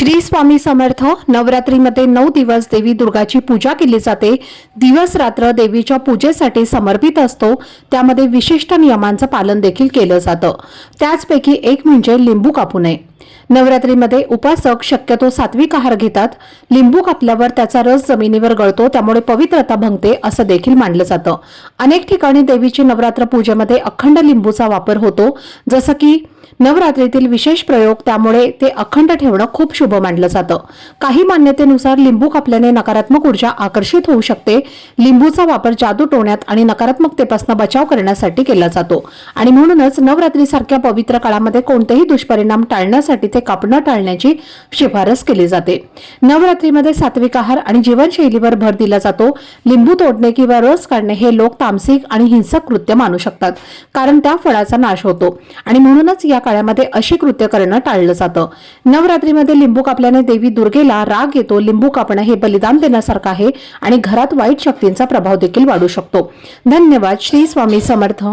श्री स्वामी समर्थ नवरात्रीमध्ये नऊ दिवस देवी दुर्गाची पूजा केली जाते. दिवस रात्र देवीच्या पूजेसाठी समर्पित असतो. त्यामध्ये विशिष्ट नियमांचं पालन देखील केलं जातं. त्याचपैकी एक म्हणजे लिंबू कापू नये नवरात्रीमध्ये उपासक शक्यतो सात्विक आहार घेतात. लिंबू कापल्यावर त्याचा रस जमिनीवर गळतो त्यामुळे पवित्रता भंगते असं देखील मानलं जातं. अनेक ठिकाणी देवीची नवरात्र पूजेमध्ये अखंड लिंबूचा वापर होतो. जसं की नवरात्रीतील विशेष प्रयोग त्यामुळे ते अखंड ठेवणं खूप शुभ मानलं जातं. काही मान्यतेनुसार लिंबू कापल्याने नकारात्मक ऊर्जा आकर्षित होऊ शकते. लिंबूचा वापर जादू टोण्यात आणि नकारात्मकतेपासून बचाव करण्यासाठी केला जातो. आणि म्हणूनच नवरात्रीसारख्या पवित्र काळामध्ये कोणतेही दुष्परिणाम टाळण्यासाठी ते कापणं टाळण्याची शिफारस केली जाते. नवरात्रीमध्ये सात्विक आहार आणि जीवनशैलीवर भर दिला जातो. लिंबू तोडणे किंवा रस काढणे हे लोक तामसिक आणि हिंसक कृत्य मानू शकतात कारण त्या फळाचा नाश होतो. आणि म्हणूनच या काळामध्ये अशी कृत्य करणं टाळलं जातं. नवरात्रीमध्ये लिंबू कापल्याने देवी दुर्गेला राग येतो. लिंबू कापणं हे बलिदान देण्यासारखं आहे आणि घरात वाईट शक्तींचा प्रभाव देखील वाढू शकतो. धन्यवाद. श्री स्वामी समर्थ.